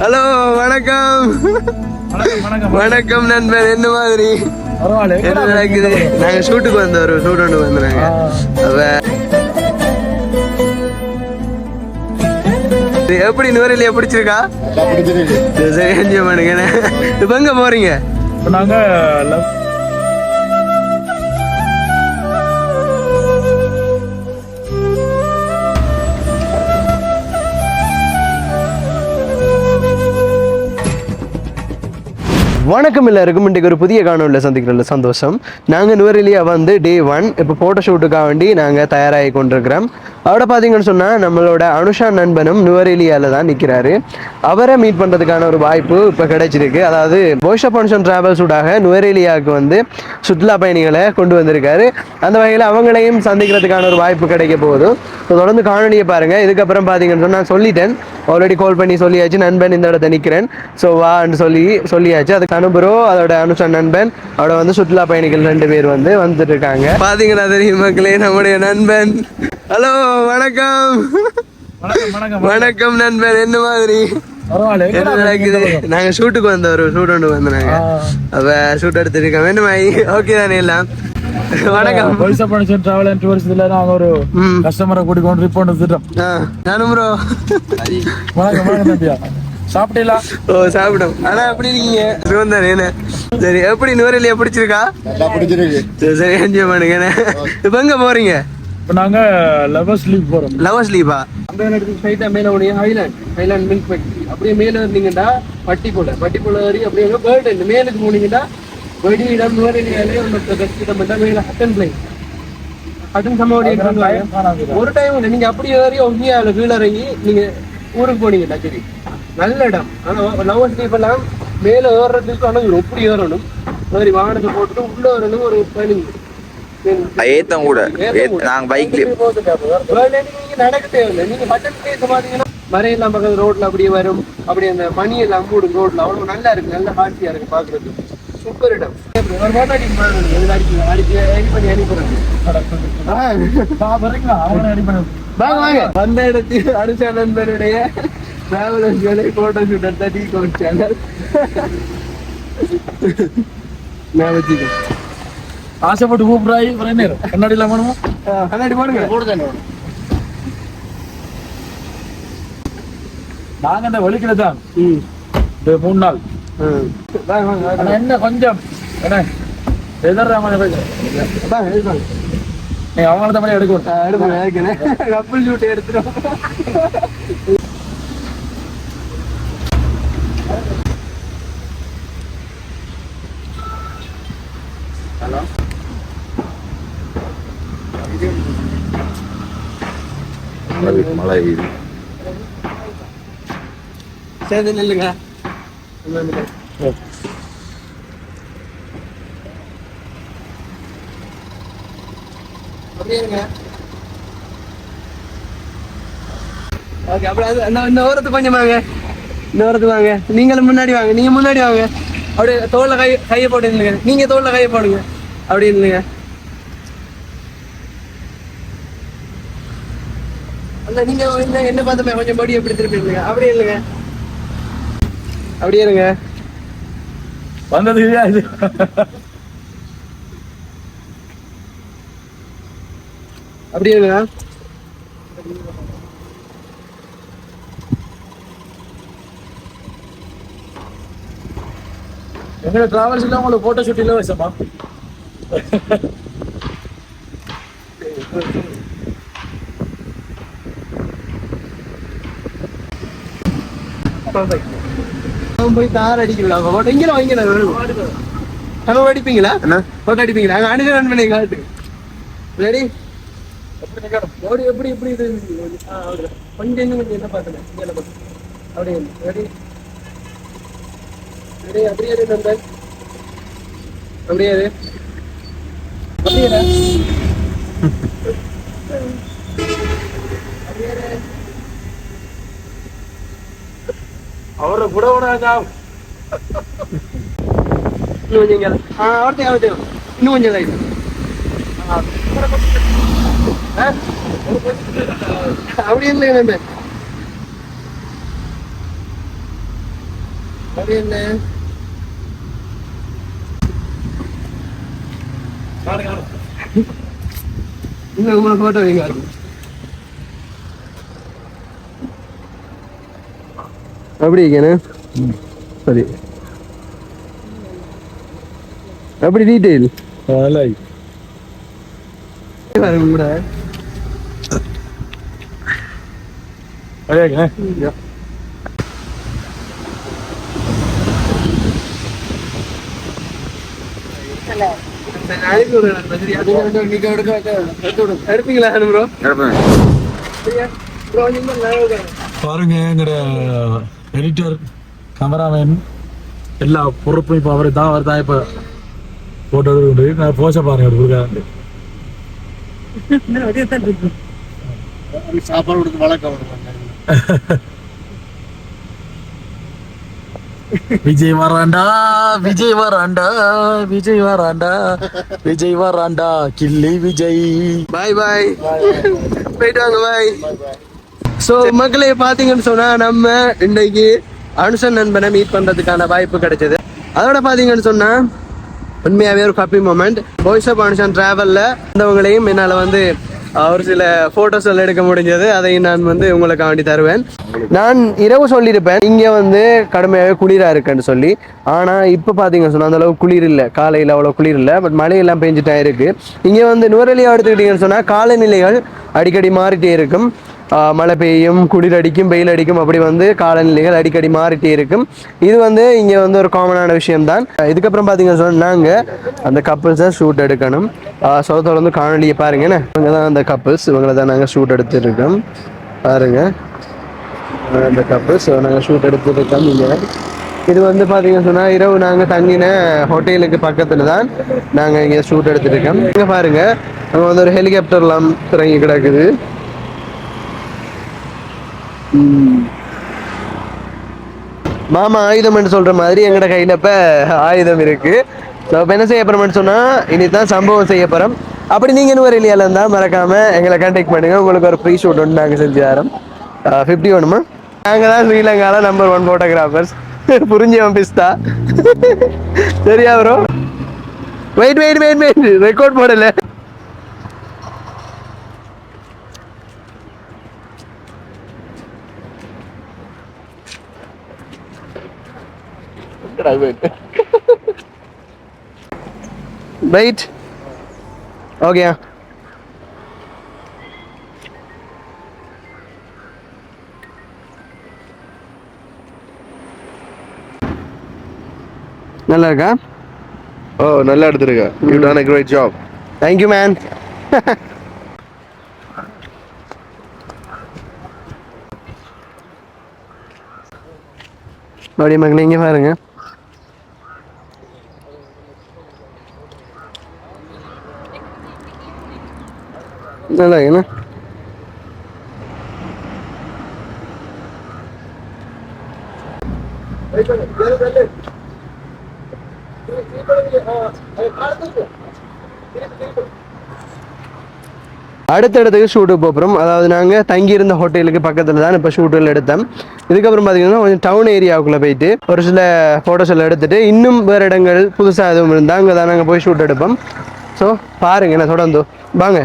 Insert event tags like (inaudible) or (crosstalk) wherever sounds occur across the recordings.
Hello வணக்கம். வணக்கம் நண்பன் என்ன மாதிரி? என்ன நடக்குது? நாங்க ஷூட்டுக்கு வந்தோம் ஒரு ஷூட் ஒன்று வந்தாங்க எப்படி நுவரையில பிடிச்சிருக்கா? சரி, சரி என்ஜாய் பண்ணுங்க? இப்ப எங்க போறீங்க? நாங்க வணக்கம் எல்லாருக்கும். இன்றைக்கு ஒரு புதிய காணொலியில் சந்திக்கிறதுல சந்தோஷம். நாங்கள் நுவரெலியா வந்து டே ஒன் இப்போ ஃபோட்டோ ஷூட்டுக்காக வேண்டி நாங்கள் தயாராகி கொண்டிருக்கிறோம். அவட பார்த்தீங்கன்னு சொன்னால் நம்மளோட அனுஷா நண்பனும் நுவரெலியாவில் தான் நிற்கிறாரு அவரை மீட் பண்ணுறதுக்கான ஒரு வாய்ப்பு இப்போ கிடைச்சிருக்கு. அதாவது போய்ஷா பன்ஷன் டிராவல்ஸ் ஊடாக நுவரெலியாவுக்கு வந்து சுற்றுலா பயணிகளை கொண்டு வந்திருக்காரு. அந்த வகையில் அவங்களையும் சந்திக்கிறதுக்கான ஒரு வாய்ப்பு கிடைக்க போகுது. ஸோ தொடர்ந்து காணொலியை பாருங்கள் இதுக்கப்புறம் பார்த்தீங்கன்னு சொன்னா நான் சொல்லிட்டேன். ஆல்ரெடி கால் பண்ணி சொல்லியாச்சு நண்பன் இந்த இடத்த நிற்கிறேன் ஸோ வான்னு சொல்லி சொல்லியாச்சு. அதுக்கு அனுபரோ அதோட அனுஷா நண்பன். அவட வந்து சுற்றுலா பயணிகள் ரெண்டு பேர் வந்து வந்துட்டு இருக்காங்க பாத்தீங்கன்னா தெரியும் மக்களே நம்முடைய நண்பன். ஹலோ வணக்கம். வணக்கம் வணக்கம் வணக்கம். நண்பன் என்ன மாதிரி? நாங்க ஷூட்டுக்கு வந்த ஒரு ஷூட் ஒன்று வந்தாங்க அவ ஷூட் எடுத்துருக்கோம் என்ன மாதிரி? ஓகே தானே எல்லாம்? (laughs) வணக்கம். பைசா பணிச்சன் டிராவல் அண்ட் டூரிஸ்ட்ல நாங்க ஒரு கஸ்டமரை கூட்டிக் கொண்டு நானும் ப்ரோ வணக்கம் வணக்கம் தம்பியா. சாப்பிட்டீங்களா? ஓ சாப்பிடும் ஆனா எப்படி இருக்கீங்க? சுகந்தானே என்ன? சரி எப்படி நுவரெலியா பிடிச்சிருக்கா? நல்லா பிடிச்சிருக்கு. சரி சரி என்ஜாய் பண்ணுங்க என்ன? இப்ப எங்க போறீங்க? இப்போ நாங்க லவர்ஸ் லீவ் போறோம். லவர்ஸ் லீவா அந்த இடத்துக்கு ஸ்ட்ரைட்டா மேல உடைய ஹைலாண்ட் ஹைலாண்ட் மில்க் ஃபேக்டரி அப்படியே மேல இருந்தீங்கன்னா பட்டிப்போல. பட்டிப்போல ஏறி அப்படியே பேர்ட் இந்த மேலுக்கு போனீங்கன்னா ஹட்டன் பிளேஸ் ஹட்டன் சமாவடி ஒரு டைம் இல்லை நீங்க அப்படியே ஏறி ஒங்கியால கீழே இறங்கி நீங்க ஊருக்கு போனீங்கன்னா சரி நல்ல இடம். ஆனா லவர்ஸ் லீப் எல்லாம் மேல ஏறுறதுக்கு ஆனா இவர் எப்படி ஏறணும்? மாதிரி வாகனத்தை போட்டுட்டு உள்ள வரணும் ஒரு பதினஞ்சு ஏத்தம் கூட. ஏத்த- நாங்க பைக்ல நடக்க தேவையில்லை. நீங்க பட்டன் பேச பாத்தீங்கன்னா மரையெல்லாம் பக்கத்து ரோட்ல அப்படியே வரும். அப்படியே அந்த பனி எல்லாம் மூடும் ரோட்ல அவ்வளவு நல்லா இருக்கு. நல்ல காட்சியா இருக்கு பாக்குறதுக்கு. சூப்பர் இடம் ஒரு. இதுல அடிக்க அடிக்க edit பண்ணி அனுப்புறேன் வாங்க. வாங்க வந்த இடத்தில் அனுஷா நண்பருடைய டிராவலர்ஸ் வேலை போட்டோ ஷூட் எடுத்த டீ கோட் சேனல் நான் வச்சுக்கேன் ஆசைப்பட்டு கூப்பிடாய் நேரம். கண்ணாடி இல்லாம? கண்ணாடி போடுங்க. நாங்க இந்த வலிக்கல தான் ம். இந்த மூணு நாள். என்ன கொஞ்சம்? என்ன எதிர்றாங்க வாங்க எடுப்பாங்க. நீ அவங்கள தான் எடுக்க ஏற்கனவே கப்பல் ஷூட் எடுத்துட்டோம் மழை சேர்ந்து நில்லுங்க. ஓகே அப்புறம் இந்த கொஞ்சம் வாங்க. இந்த ஓரத்துக்கு வாங்க. நீங்களும் முன்னாடி வாங்க. நீங்க முன்னாடி வாங்க. அப்படியே தோல்ல கை கையை போட்டு நில்லுங்க. நீங்க தோல்ல கையை போடுங்க. அப்படி இருந்துங்க அல்ல நீங்க என்ன என்ன கொஞ்சம் படி எப்படி திருப்பி இல்லைங்க அப்படி இல்லைங்க அப்படியே இருங்க. வந்தது இது? அப்படியே இருங்க. எங்களோட டிராவல்ஸ் எல்லாம் உங்களுக்கு போட்டோ ஷூட் இல்லை வச்சமா அவன் போய் தார் அடிக்கலாம் போட்டோ இங்கே வாங்க நம்ம அடிப்பீங்களா போட்டோ அடிப்பீங்களா? அங்கே அனுஜ ரன் பண்ணி காட்டு. ரெடி ஓடி எப்படி எப்படி இது. கொஞ்சம் கொஞ்சம் என்ன பார்த்தேன் அப்படியே ரெடி ரெடி அப்படியே நண்பன். அப்படியே. அப்படியே அவரை கூட விடாதா? இன்னும் கொஞ்சம் இங்கே ஆ ஒருத்தையும் ஒருத்தையும் இன்னும் கொஞ்சம் லைட் அப்படி இல்லை நண்பன் அது என்ன இந்த உங்களை போட்டோ வைங்க. அப்படி இருக்கேனே சரி அப்படி டீட்டெயில் நல்லா கூட அழகா அனுப்பி விடுறேன் சரியா நீங்க ரெண்டு பேரும் நீங்க எடுக்க எடுத்து விடுங்க எடுப்பீங்களா ப்ரோ எடுப்பேன் சரியா ப்ரோ நீங்க நான் பாருங்க எங்கட எடிட்டர் கேமராமேன் எல்லா பொறுப்பும் இப்போ அவர் தான் அவர் தான் இப்போ போட்டோ உண்டு நான் போச பாருங்க அவர் கொடுக்காரு சாப்பாடு கொடுத்து வளர்க்க விஜய் வராண்டா விஜய் வராண்டா விஜய் வராண்டா விஜய் வராண்டா கில்லி விஜய் பாய் பாய் போயிட்டு வாங்க பாய் ஸோ மக்களே பார்த்தீங்கன்னு சொன்னா நம்ம இன்னைக்கு அனுசன் நண்பனை மீட் பண்றதுக்கான வாய்ப்பு கிடைச்சது. அதோட பார்த்தீங்கன்னு சொன்னா உண்மையாவே ஒரு happy moment voice of Anushan டிராவல்ல இருந்தவங்களையும் என்னால் வந்து ஒரு சில போட்டோஸ் எல்லாம் எடுக்க முடிஞ்சது. அதை நான் வந்து உங்களுக்கு வேண்டி தருவேன். நான் இரவு சொல்லியிருப்பேன். இங்கே வந்து கடுமையாகவே குளிராக இருக்குன்னு சொல்லி. ஆனால் இப்போ பார்த்தீங்கன்னு சொன்னால் அந்தளவுக்கு குளிர் இல்லை. காலையில் அவ்வளோ குளிர் இல்லை. பட் மழையெல்லாம் பெஞ்சிட்டா இருக்குது இங்கே வந்து நுவரெலியாக எடுத்துக்கிட்டீங்கன்னு சொன்னால் காலநிலைகள் அடிக்கடி மாறிட்டே இருக்கும். மழை பெய்யும் குளிர் அடிக்கும் வெயில் அடிக்கும் அப்படி வந்து காலநிலைகள் அடிக்கடி மாறிட்டே இருக்கும். இது வந்து இங்கே வந்து ஒரு காமனான விஷயம்தான். இதுக்கப்புறம் பார்த்தீங்கன்னு சொன்னாங்க நாங்கள் அந்த கப்புள்ஸை ஷூட் எடுக்கணும். சோதத்தில் வந்து காணொலியை பாருங்கண்ணே இவங்க தான் அந்த கப்புள்ஸ் இவங்களை தான் நாங்கள் ஷூட் எடுத்துருக்கோம். பாருங்கள் பாருங்க அந்த கப்புள்ஸ் நாங்கள் ஷூட் எடுத்துருக்கோம் இங்கே. இது வந்து பார்த்தீங்கன்னு சொன்னால் இரவு நாங்கள் தங்கின ஹோட்டலுக்கு பக்கத்தில் தான் நாங்கள் இங்கே ஷூட் எடுத்துருக்கோம். இங்கே பாருங்கள் அங்கே வந்து ஒரு ஹெலிகாப்டர்லாம் இறங்கி கிடக்குது. மாமா ஆயுதம்னு சொல்ற மாதிரி எங்கட கையில இப்ப ஆயுதம் இருக்கு. ஸோ இப்போ என்ன செய்ய போறோம்னு சொன்னா இனிதான் சம்பவம் செய்ய போறோம். அப்படி நீங்க இன்னும் ஒரு இல்லையால இருந்தா மறக்காம எங்களை கான்டாக்ட் பண்ணுங்க. உங்களுக்கு ஒரு ஃப்ரீ ஷூட் ஒன்று நாங்கள் செஞ்சு தரோம். ஃபிஃப்டி வேணுமா? நாங்கள் தான் ஸ்ரீலங்காவில் நம்பர் ஒன் ஃபோட்டோகிராஃபர்ஸ் புரிஞ்சவன் பிஸ்தா. (laughs) சரியா bro wait wait wait wait record போடலை. வெயிட் ஓகேயா நல்லா இருக்கா ஓ நல்லா எடுத்திருக்க. You done a great job. Thank you man அப்படியே மகளே இங்கே பாருங்க. நல்லா அடுத்த இடத்துக்கு ஷூட்டு போகிறோம் அதாவது நாங்கள் தங்கியிருந்த ஹோட்டலுக்கு பக்கத்தில் தான் இப்போ ஷூட்டில் எடுத்தோம். இதுக்கப்புறம் பார்த்தீங்கன்னா கொஞ்சம் டவுன் ஏரியாவுக்குள்ளே போயிட்டு ஒரு சில ஃபோட்டோஸ் எல்லாம் எடுத்துட்டு இன்னும் வேறு இடங்கள் புதுசாக எதுவும் இருந்தால் அங்கே தான் நாங்கள் போய் ஷூட் எடுப்போம். ஸோ பாருங்க என்ன தொடர்ந்து. வாங்க.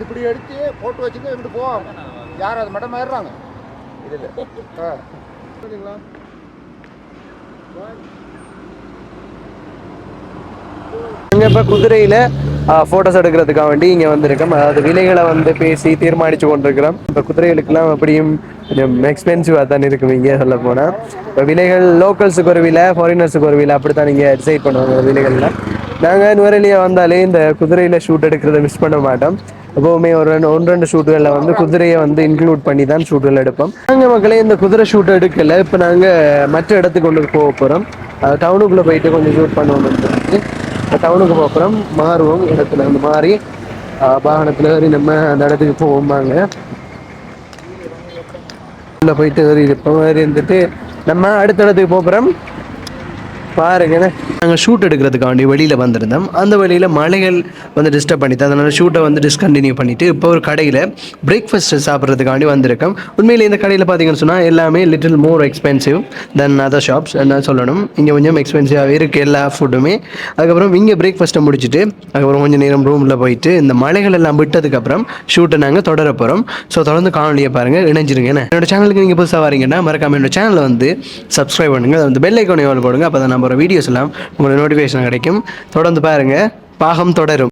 இப்படி எடுத்து போட்டு வச்சுட்டு இப்படி போவாங்க யார் அது மட்டும் ஏறுறாங்க இதில் ஆ. சரிங்களா இப்போ குதிரையில் ஃபோட்டோஸ் எடுக்கிறதுக்காக வேண்டி இங்கே வந்திருக்கோம். அதாவது விலைகளை வந்து பேசி தீர்மானித்து கொண்டிருக்கிறோம். இப்போ குதிரைகளுக்கெல்லாம் அப்படியும் கொஞ்சம் எக்ஸ்பென்சிவாக தான் இருக்கும் இங்கே சொல்ல போனால் இப்போ விலைகள் லோக்கல்ஸுக்கு ஒரு விலை ஃபாரினர்ஸுக்கு ஒரு விலை அப்படி தான் நீங்கள் டிசைட் பண்ணுவாங்க விலைகளில் நாங்கள் நுவரெலியா வந்தாலே இந்த குதிரையில் ஷூட் எடுக்கிறத மிஸ் பண்ண மாட்டோம். எப்போவுமே ஒரு ரெண்டு ஒன்று ரெண்டு ஷூட்டுகளில் வந்து குதிரையை வந்து இன்க்ளூட் பண்ணி தான் ஷூட்டுகள் எடுப்போம். நாங்கள் மக்களே இந்த குதிரை ஷூட் எடுக்கல. இப்போ நாங்கள் மற்ற இடத்துக்கு கொண்டு போக போகிறோம் டவுனுக்குள்ளே போயிட்டு கொஞ்சம் ஷூட் பண்ணுவோம். டவுனுக்கு போகிறோம் மாறுவோம். இடத்துல அந்த மாறி வாகனத்தில் ஏறி நம்ம அந்த இடத்துக்கு போவோம்பாங்க உள்ள போயிட்டு ஏறி இப்போ ஏறி இருந்துட்டு நம்ம அடுத்த இடத்துக்கு போகிறோம் பாருங்க நாங்கள் ஷூட் எடுக்கிறதுக்காண்டி வெளியில் வந்திருந்தோம். அந்த வழியில் மலைகள் வந்து டிஸ்டர்ப் பண்ணிட்டு அதனால் ஷூட்டை வந்து டிஸ்கண்டினியூ பண்ணிவிட்டு இப்போ ஒரு கடையில் பிரேக்ஃபாஸ்ட் சாப்பிட்றதுக்காண்டி வந்திருக்கோம். உண்மையில் இந்த கடையில் பார்த்தீங்கன்னு சொன்னால் எல்லாமே little more expensive then other shops என்ன சொல்லணும். இங்கே கொஞ்சம் எக்ஸ்பென்சிவாக இருக்குது எல்லா ஃபுட்டுமே அதுக்கப்புறம் இங்கே பிரேக்ஃபாஸ்ட்டை முடிச்சுட்டு அதுக்கப்புறம் கொஞ்சம் நேரம் ரூமில் போயிட்டு இந்த மலைகள் எல்லாம் விட்டதுக்கப்புறம் ஷூட்டை நாங்கள் தொடர போகிறோம் ஸோ தொடர்ந்து காணொலியை பாருங்கள் இணைஞ்சிருங்க என்ன. என்னோட சேனலுக்கு நீங்கள் புதுசாக வரீங்கன்னா மறக்காம என்னோட சேனலை வந்து சப்ஸ்கிரைப் பண்ணுங்கள் அது வந்து பெல் ஐக்கானை போடுங்க அப்போ தான் நம்ம வீடியோஸ் எல்லாம் உங்களுக்கு நோட்டிஃபிகேஷன் கிடைக்கும். தொடர்ந்து பாருங்கள் பாகம் தொடரும்.